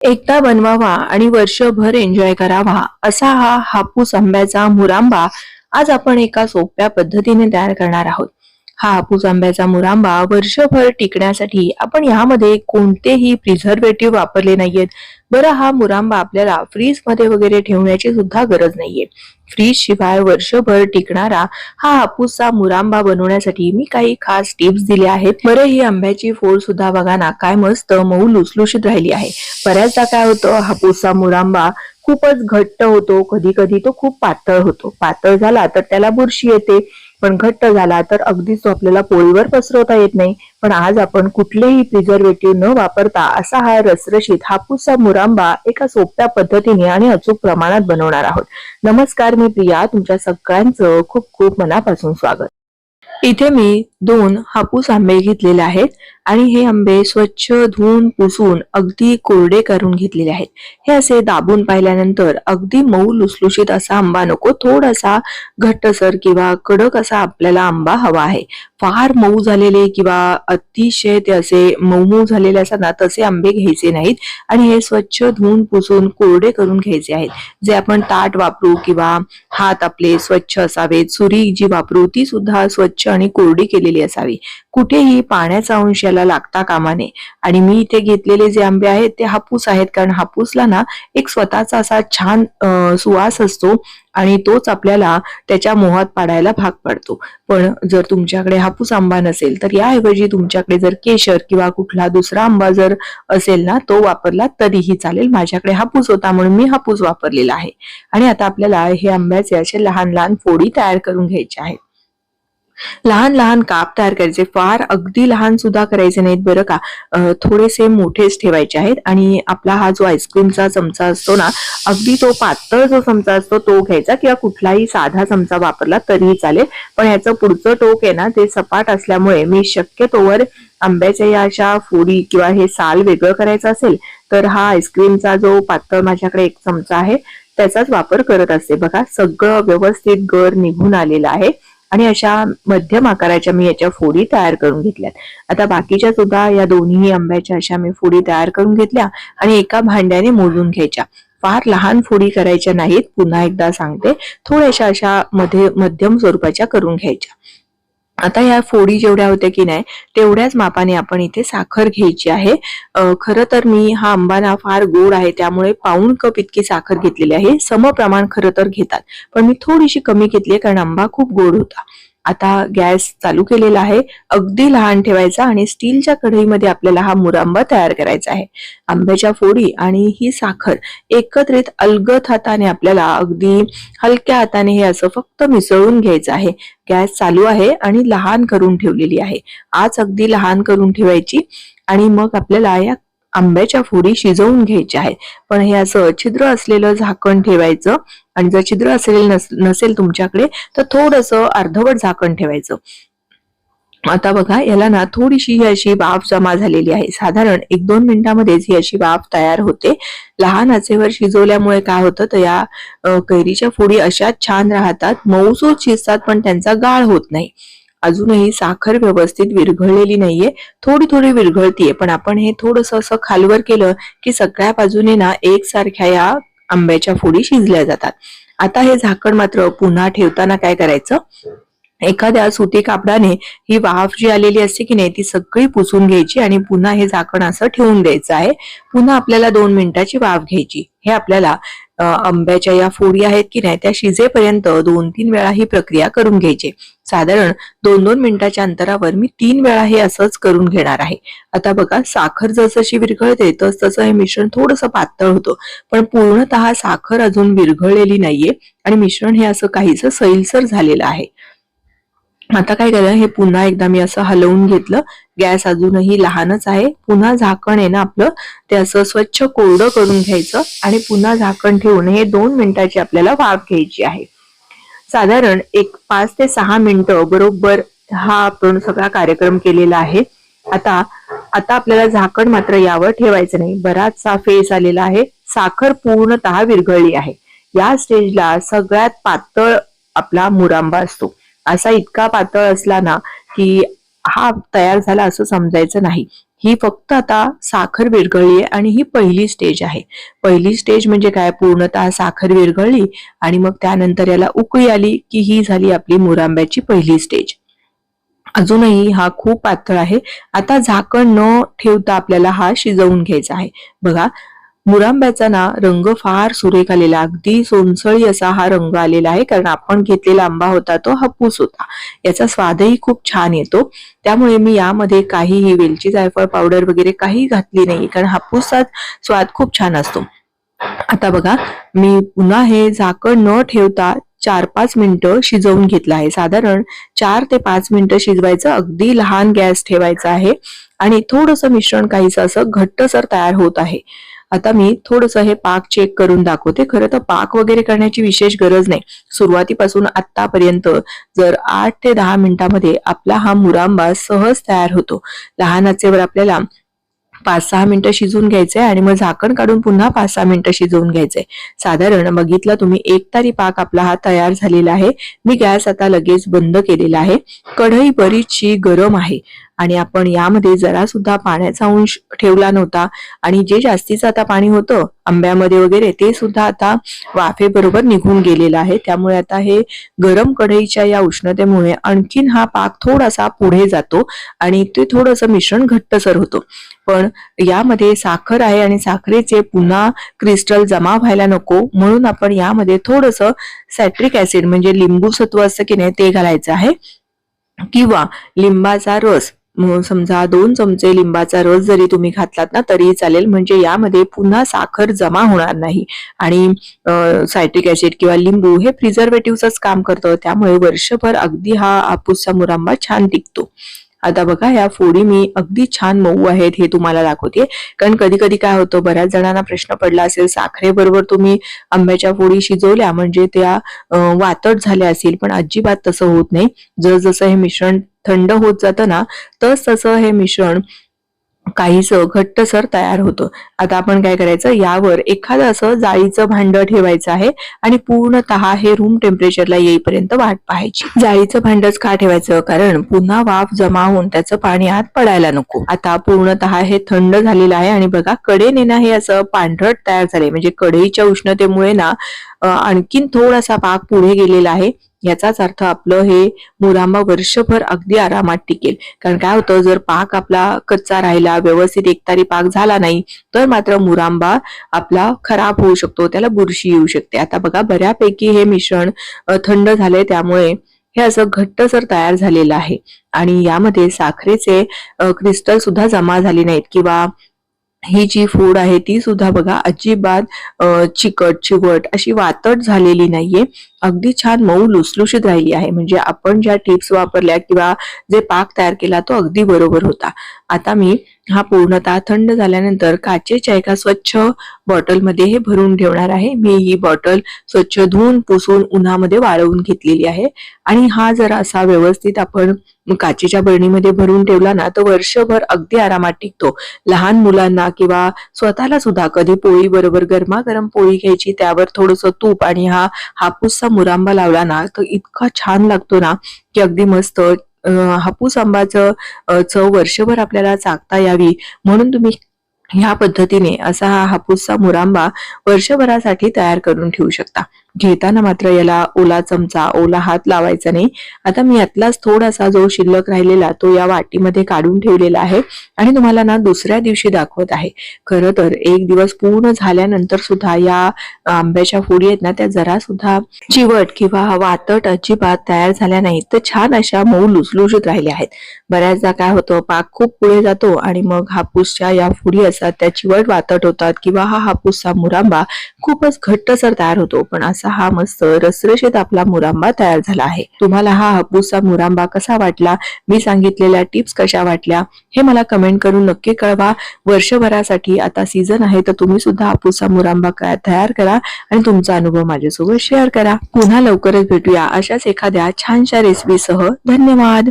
एकदा बनवावा आणि वर्षभर एन्जॉय करावा असा हा हापूस आंब्याचा मुरांबा आज आपण एका सोप्या पद्धतीने तयार करणार आहोत. हा हापूस आंब्याचा मुरांबा वर्षभर टिकण्यासाठी आपण यामध्ये कोणतेही प्रिझर्वेटिव्ह वापरले नाहीयेत. बरं हा मुरांबा आपल्याला फ्रीजमध्ये वगैरे ठेवण्याची सुद्धा गरज नाहीये. फ्रीज शिवाय वर्षभर टिकणारा हा हापूसचा मुरांबा बनवण्यासाठी मी काही खास टिप्स दिल्या आहेत. बरं ही आंब्याची फोड सुद्धा बघा ना काय मस्त मऊ लुसलुशीत राहिली आहे. बऱ्याचदा काय होतं हापूसचा मुरांबा खूपच घट्ट होतो कधी कधी तो खूप पातळ होतो. पातळ झाला तर त्याला बुरशी येते. पण घट्ट झाला तर अगदीच तो आपल्याला पोळीवर पसरवता येत नाही. पण आज आपण कुठलेही प्रिझर्वेटिव्ह न वापरता असा हा रसरशीत हापूसचा मुरांबा एका सोप्या पद्धतीने आणि अचूक प्रमाणात बनवणार आहोत. नमस्कार मी प्रिया तुमच्या सगळ्यांचं खूप खूप मनापासून स्वागत. इथे मी दोन हापूस आंबे घेतलेले आहेत. आणि हे आंबे स्वच्छ धुवून पुसून अगदी कोरडे करून घेतलेले आहेत. हे असे दाबून पाहिल्यानंतर अगदी मऊ लुसलुशीत असा आंबा नको थोडासा घट्टसर किंवा कडक असा आपल्याला आंबा हवा आहे. फार मऊ झालेले किंवा अतिशय ते असे मऊ मऊ झालेले असतात ना तसे आंबे घ्यायचे नाहीत आणि हे स्वच्छ धुवून पुसून कोरडे करून घ्यायचे आहेत. जे आपण ताट वापरू किंवा हात आपले स्वच्छ असावेत सुरी जी वापरू ती सुद्धा स्वच्छ आणि कोरडी केलेली असावी. कुठेही पाण्याचा अंश याला लागता कामा नये. आणि मी इथे घेतलेले जे आंबे आहेत ते हापूस आहेत. कारण हापूसला ना एक स्वतःचा असा छान सुवास असतो आणि तोच आपल्याला त्याच्या मोहात पाडायला भाग पडतो. पण जर तुमच्याकडे हापूस आंबा नसेल तर याऐवजी तुमच्याकडे जर केशर किंवा कुठला दुसरा आंबा जर असेल ना तो वापरला तरीही चालेल. माझ्याकडे हापूस होता म्हणून मी हापूस वापरलेला आहे. आणि आता आपल्याला हे आंब्याचे असे लहान लहान फोडी तयार करून घ्यायचे आहेत. लहान लहान काप तयार करायचे. फार अगदी लहान सुद्धा करायचे नाहीत बरं का. थोडेसे मोठेच ठेवायचे आहेत आणि आपला हा जो आईस्क्रीमचा चमचा असतो ना अगदी तो पातळ जो चमचा असतो तो घ्यायचा किंवा कुठलाही साधा चमचा वापरला तरीही चालेल. पण ह्याचं पुढचं टोक आहे ना ते सपाट असल्यामुळे मी शक्यतोवर आंब्याच्या या अशा फोडी किंवा हे साल वेगळं करायचं असेल तर हा आईस्क्रीमचा जो पातळ माझ्याकडे एक चमचा आहे त्याचाच वापर करत असते. बघा सगळं व्यवस्थित गर निघून आलेलं आहे. आणि अशा मध्यम आकाराच्या मी याच्या फोडी तयार करून घेतल्यात. आता बाकीच्या सुद्धा या दोन्ही आंब्याच्या अशा मी फोडी तयार करून घेतल्या आणि एका भांड्याने मोजून घ्यायच्या. फार लहान फोडी करायच्या नाहीत पुन्हा एकदा सांगते. थोड्याशा अशा मध्ये मध्यम स्वरूपाच्या करून घ्यायच्या. आता या फोडी जेवढ्या होत्या की नाही तेवढ्याच मापाने आपण इथे साखर घ्यायची आहे. खरं तर मी हा आंबाना फार गोड आहे त्यामुळे पाऊण कप इतकी साखर घेतलेली आहे. समप्रमाण खरं तर घेतात पण मी थोडीशी कमी घेतली कारण आंबा खूप गोड होता. आता गॅस चालू केलेला आहे. अगदी लहान ठेवायचा आणि स्टीलच्या कढईमध्ये आपल्याला हा मुरांबा तयार करायचा आहे. आंब्याच्या फोडी आणि ही साखर एकत्रित अलगत हाताने आपल्याला अगदी हलक्या हाताने हे असं फक्त मिसळून घ्यायचं आहे. गॅस चालू आहे आणि लहान करून ठेवलेली आहे. आज अगदी लहान करून ठेवायची आणि मग आपल्याला या आंब्याच्या फोडी शिजवून घ्यायच्या आहेत. पण हे असं छिद्र असलेलं झाकण ठेवायचं आणि जर छिद्र असलेलं नसेल तुमच्याकडे तर थोडंसं अर्धवट झाकण ठेवायचं. आता बघा याला ना थोडीशी ही अशी वाफ जमा झालेली आहे. साधारण एक दोन मिनिटांमध्येच ही अशी वाफ तयार होते. लहान आचेवर शिजवल्यामुळे काय होतं तर या कैरीच्या फोडी अशाच छान राहतात. मऊसूत शिजतात पण त्यांचा गाळ होत नाही. अजूनही साखर व्यवस्थित विरघळलेली नाहीये. थोडी थोडी विरघळतीये पण आपण हे थोडस असं खालवर केलं की सगळ्या बाजूने ना एकसारख्या या आंब्याच्या फोडी शिजल्या जातात. आता हे झाकण मात्र पुन्हा ठेवताना काय करायचं? एखाद्या सुती कापडाने ही वाफ जी आलेली असते की नाही ती सगळी पुसून घ्यायची आणि पुन्हा हे झाकण असं ठेवून द्यायचं आहे. पुन्हा आपल्याला दोन मिनिटाची वाफ घ्यायची. हे आपल्याला आंब्याच्या या फोडी आहेत की नाही त्या शिजेपर्यंत दोन तीन वेळा ही प्रक्रिया करून घ्यायची. साधारण दोन दोन मिनिटाच्या अंतरावर मी तीन वेळा हे असंच करून घेणार आहे. आता बघा साखर जसशी विरघळते तस तसं हे मिश्रण थोडंसं पातळ होतं. पण पूर्णतः साखर अजून विरघळलेली नाहीये आणि मिश्रण हे असं काहीसं सैलसर झालेलं आहे. आता काय केलं हे पुन्हा एकदा मी असं हलवून घेतलं. गॅस अजूनही लहानच आहे. पुन्हा झाकण आहे ना आपलं ते असं स्वच्छ कोरडं करून घ्यायचं आणि पुन्हा झाकण ठेवून हे दोन मिनिटाची आपल्याला वाफ घ्यायची आहे. साधारण एक पाच ते सहा मिनिटं बरोबर हा आपण सगळा कार्यक्रम केलेला आहे. आता आता आपल्याला झाकण मात्र यावर ठेवायचं नाही. बराचसा फेस आलेला आहे. साखर पूर्णतः विरघळली आहे. या स्टेजला सगळ्यात पातळ आपला मुरांबा असतो. असा इतका पातळ असला ना की हा तयार झाला असं समजायचं नाही. ही फक्त आता साखर विरघळली आहे आणि ही पहिली स्टेज आहे. पहिली स्टेज म्हणजे काय? पूर्णतः साखर विरघळली आणि मग त्यानंतर याला उकळी आली की ही झाली आपली मुरांब्याची पहिली स्टेज अजूनही हा खूप पातळ आहे. आता झाकण न ठेवता आपल्याला हा शिजवून घ्यायचा आहे. बघा मुरांब्याचा ना रंग फार सुरेख आलेला अगदी सोनसळी असा हा रंग आलेला आहे कारण आपण घेतलेला आंबा होता तो हापूस होता. याचा स्वादही खूप छान येतो. त्यामुळे मी यामध्ये काहीही वेलची जायफळ पावडर वगैरे काही घातली नाही कारण हापूसचा स्वाद खूप छान असतो. आता बघा मी पुन्हा हे झाकण न ठेवता चार पाच मिनिटं शिजवून घेतलं आहे. साधारण चार ते पाच मिनिटं शिजवायचं अगदी लहान गॅस ठेवायचा आहे. आणि थोडंसं मिश्रण काहीसं असं घट्टसर तयार होत आहे. आता मी थोडंसं हे पाक चेक करून दाखवते. खरं तर पाक वगैरे करण्याची विशेष गरज नाही. सुरुवातीपासून आतापर्यंत जर आठ ते दहा मिनिटांमध्ये आपला हा मुरांबा सहज तयार होतो. लहान आचेवर आपल्याला पाच सहा मिनिटं शिजवून घ्यायचंय आणि मग झाकण काढून पुन्हा पाच सहा मिनिटं शिजवून घ्यायचंय. साधारण बघितलं तुम्ही एक तारी पाक आपला हा तयार झालेला आहे. मी गॅस आता लगेच बंद केलेला आहे. कढई बरीचशी गरम आहे. आणि आपण यामध्ये जरा सुद्धा पाण्याचा अंश ठेवला नव्हता. आणि जे जास्तीचं आता पाणी होतं आंब्यामध्ये वगैरे ते सुद्धा आता वाफेबरोबर निघून गेलेलं आहे. त्यामुळे आता हे गरम कढईच्या या उष्णतेमुळे आणखीन हा पाक थोडासा पुढे जातो आणि ते थोडंसं मिश्रण घट्टसर होतो. पण यामध्ये साखर आहे आणि साखरेचे पुन्हा क्रिस्टल जमा व्हायला नको. म्हणून आपण यामध्ये थोडंसं सॅट्रिक ऍसिड म्हणजे लिंबू सत्व असतं की नाही ते घालायचं आहे. किंवा लिंबाचा रस समजा दोन चमचे लिंबाचा रस जरी तुम्ही घातलात ना तरी चालेल. म्हणजे यामध्ये पुन्हा साखर जमा होणार नाही. आणि सायट्रिक ऍसिड किंवा लिंबू हे प्रिझर्वेटिव्हच काम करतं. त्यामुळे वर्षभर अगदी हा आपूसचा मुरांबा छान टिकतो. आता बघा या फोडी मी अगदी छान मऊ आहेत हे तुम्हाला दाखवते कारण कधी कधी काय होतं बऱ्याच जणांना प्रश्न पडला असेल साखरेबरोबर तुम्ही आंब्याच्या फोडी शिजवल्या म्हणजे त्या वातट झाल्या असतील पण अजिबात तसं होत नाही. जसजसं हे मिश्रण थंड होत जातं ना तस तसं हे मिश्रण काहीसं घट्टसर तयार होतं. आता आपण काय करायचं? यावर एखादं असं जाळीचं भांड ठेवायचं आहे आणि पूर्णतः हे रूम टेम्परेचरला येईपर्यंत वाट पाहायची. जाळीचं भांडच का ठेवायचं? कारण पुन्हा वाफ जमा होऊन त्याचं पाणी आत पडायला नको. आता पूर्णतः हे थंड झालेलं आहे आणि बघा कडेने ना हे असं पांढरट तयार झाले म्हणजे कढईच्या उष्णतेमुळे ना आणखीन थोडासा पाक पुढे गेलेला आहे. याचाच अर्थ आपलं हे मुरांबा वर्षभर अगदी आरामात टिकेल. कारण काय होतं जर पाक आपला कच्चा राहिला व्यवस्थित एकतारी पाक झाला नाही तर मात्र मुरांबा आपला खराब होऊ शकतो त्याला बुरशी येऊ शकते. आता बघा बऱ्यापैकी हे मिश्रण थंड झालंय त्यामुळे हे असं घट्टसर तयार झालेलं आहे. आणि यामध्ये साखरेचे क्रिस्टल सुद्धा जमा झाले नाहीत किंवा ही जी फूड आहे ती सुद्धा बघा अजिबात चिकट चिवट अशी वातट झालेली नाहीये. अगदी छान मऊ लुसलुशीत राहिली आहे. म्हणजे आपण ज्या टिप्स वापरल्या किंवा जे पाक तयार केला तो अगदी बरोबर होता. आता मी हा पूर्णतः थंड झाल्यानंतर काचेच्या एका स्वच्छ बॉटलमध्ये हे भरून ठेवणार आहे. मी ही बॉटल स्वच्छ धुवून पुसून उन्हामध्ये वाळवून घेतलेली आहे. आणि हा जर असा व्यवस्थित आपण काचेच्या बरणीमध्ये भरून ठेवला ना तर वर्षभर अगदी आरामात टिकतो. लहान मुलांना किंवा स्वतःला सुद्धा कधी पोळी बरोबर गरमागरम पोळी घ्यायची त्यावर थोडस तूप आणि हा हापूसचा मुरांबा लावला ना तर इतका छान लागतो ना की अगदी मस्त हापूस आंबाचं चव वर्षभर आपल्याला चाकता यावी. म्हणून तुम्ही ह्या पद्धतीने असा हा हापूसचा मुरांबा वर्षभरासाठी तयार करून ठेवू शकता. घेताना मात्र याला ओला चमचा ओला हात लावायचा नाही. आता मी यातलाच थोडासा जो शिल्लक राहिलेला तो या वाटीमध्ये काढून ठेवलेला आहे आणि तुम्हाला ना दुसऱ्या दिवशी दाखवत आहे. खरं तर एक दिवस पूर्ण झाल्यानंतर सुद्धा या आंब्याच्या फोडी आहेत ना त्या जरा सुद्धा चिवट किंवा वातट अजिबात तयार झाल्या नाहीत. तर छान अशा मऊ लुसलुसत राहिल्या आहेत. बऱ्याचदा काय होतं पाक खूप पुढे जातो आणि मग हापूसच्या या फुडी असतात त्या चिवट वातट होतात किंवा हा हापूसचा मुरांबा खूपच घट्टसर तयार होतो. पण असा हा मस्त रसरशीत आपला मुरांबा तयार झाला आहे. तुम्हाला हा हापूसचा मुरांबा कसा वाटला? मी सांगितलेल्या टिप्स कशा वाटल्या? हे मला कमेंट करून नक्की कळवा. वर्षभरासाठी आता सीझन आहे तर तुम्ही सुद्धा हापूसचा मुरांबा तयार करा आणि तुमचा अनुभव माझ्यासोबत शेअर करा. पुन्हा लवकरच भेटूया अशाच एखाद्या छानशा रेसिपीसह धन्यवाद!